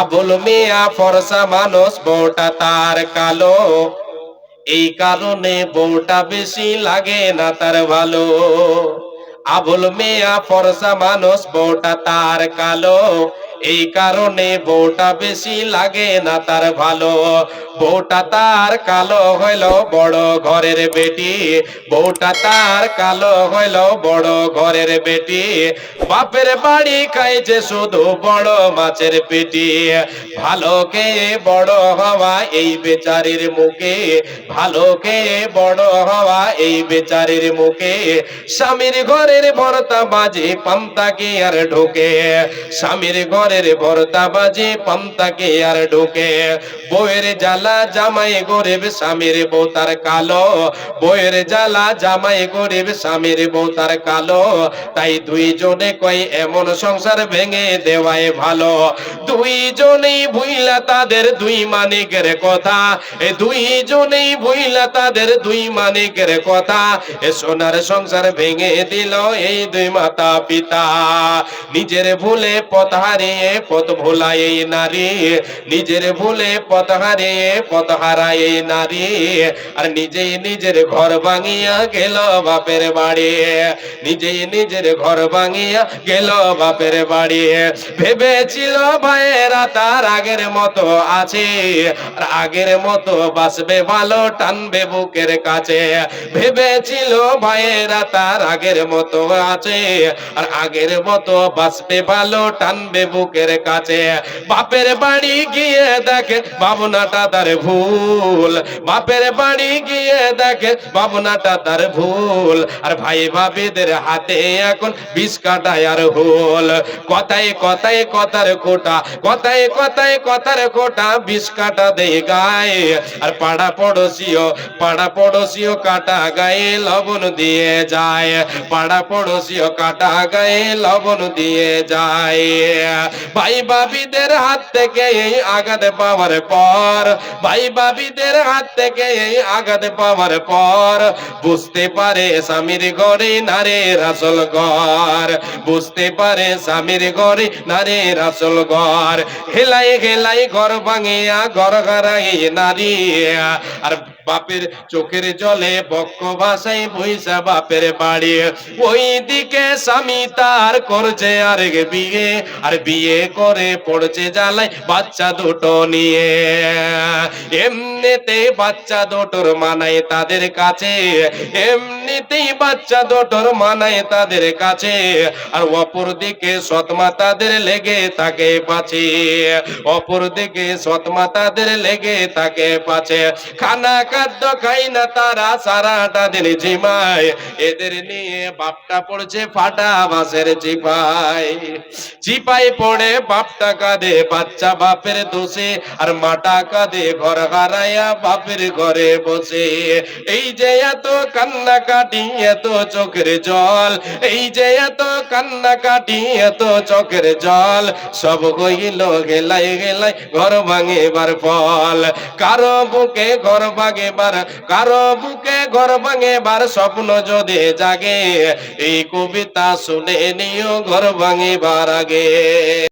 আবুল মিয়া ফরসা মানুষ, বউটা তার কালো। এই কারণে বউটা বেশি লাগে না তার ভালো। আবুল মিয়া ফরসা মানুষ, বউটা তার কালো। এই কারণে বউটা বেশি লাগে না তার ভালো। বউটা তার কালো হইল বড় ঘরের বেটি। বউটা তার কালো হইল বড় ঘরের বেটি। বাপের বাড়ি খাইছে শুধু বড় মাছের পেটি। ভালো কে বড় হওয়া এই বেচারির মুখে। ভালো কে বড় হওয়া এই বেচারির মুখে। স্বামীর ঘরের ভরতা বাজে পান্তাকে আর ঢোকে। স্বামীর ঘরের ভরতা বাজে পান্তাকে আর ঢোকে। বইয়ের জ্বালা জামাই গরিব স্বামীর বউ তার কালো। বইয়ের জ্বালা জামাই গরিব স্বামীর বউ তার কালো। তাই দুইজনে কয় এমন সংসার ভেঙে দেওয়াই ভালো। দুইজনেই ভুইলা তাদের দুই মানিকের কথা। এ দুইজনেই ভুইলা তাদের দুই মানিকের কথা। এ সোনার সংসার ভেঙে দিল এই দুই মাতা পিতা নিজের ভুলে পথ হারিয়ে পথ ভোলায় নারী, নিজের ভুলে পথ হারিয়ে পথ হারায় নারী। আর নিজেই নিজের ঘর ভাঙিয়া গেল বাপের বাড়ি। নিজেই নিজের ঘর ভাঙিয়া গেল বাপের বাড়ি। ভেবেছিল ভাইয়েরা তার আগের মতো আছে। আর আগের মতো বাসবে ভালো, টানবে বুকের কাছে। ভেবেছিল ভাইয়েরা তার আগের মতো আছে। আর আগের মতো বাসবে ভালো, টানবে বুকের কাছে। বাপের বাড়ি গিয়ে দেখে, ভাবনাটা তার ভুল। বাপের বাড়ি গিয়ে দেখে, ভাবনাটা তার ভুল। আর ভাই ভাবিদের হাতে এখন বিষ কাটায় আর হোল। কথায় কথায় কথার কোটা, কথায় কথায় কথার কোটা বিষ কাটা দেয় গায়ে। আর পাড়া পড়োশিও পাড়া পড়োশিও কাটা গায়ে লবণ দিয়ে যায়। পাড়া পড়োশিও কাটা গায়ে লবণ দিয়ে যায়। ভাই বাবিদের হাত থেকে এই আঘাত পাওয়ার পর, ভাই বাবিদের হাত থেকে এই আঘাত পাওয়ার পর, বুঝতে পারে স্বামীর ঘরে নারীর আসল ঘর। বুঝতে পারে স্বামীর ঘরে নারীর আসল ঘর। হেলাই হেলাই ঘর ভাঙিয়া, ঘর হারাই নারী আর বাপের চোখের জলে বক্ষ ভাষাই বইসা বাপের বাড়ি। ওই দিকে স্বামী তার করছে আর বিয়ে আর বিয়ে করে পড়ছে জ্বালাই বাচ্চা দুটো নিয়ে। এমনিতে বাচ্চা দুটোর মানায় তাদের কাছে। এমনিতেই বাচ্চা দুটোর মানায় তাদের কাছে। আর অপর দিকে সৎমা তাদের লেগে থাকে পাছে। অপর দিকে সৎমা তাদের লেগে থাকে পাছে। খানা খাদ্য খাই না তারা সারাটা দিন ঝিমায়। এদের নিয়ে বাপটা পড়ছে ফাটা বাসের চিপাই চিপাই পড়ে বাপটা কাঁদে, বাচ্চা বাপের দোষে, আর মাটা কাঁদে, ঘর হারাইয়া বাপের ঘরে বসে। এই যে এত কান্না কাটি এত চোখের জল, এই যে এত কান্না কাটি এত চোখের জল, সব হইল গেলাই গেলাই, ঘর ভাঙেবার ফল। কারও বুকে ঘর ভাঙেবার, কারও বুকে ঘর ভাঙেবার স্বপ্ন যদি জাগে, এই কবিতা শুনে নিও, ঘর ভাঙিবার আগে।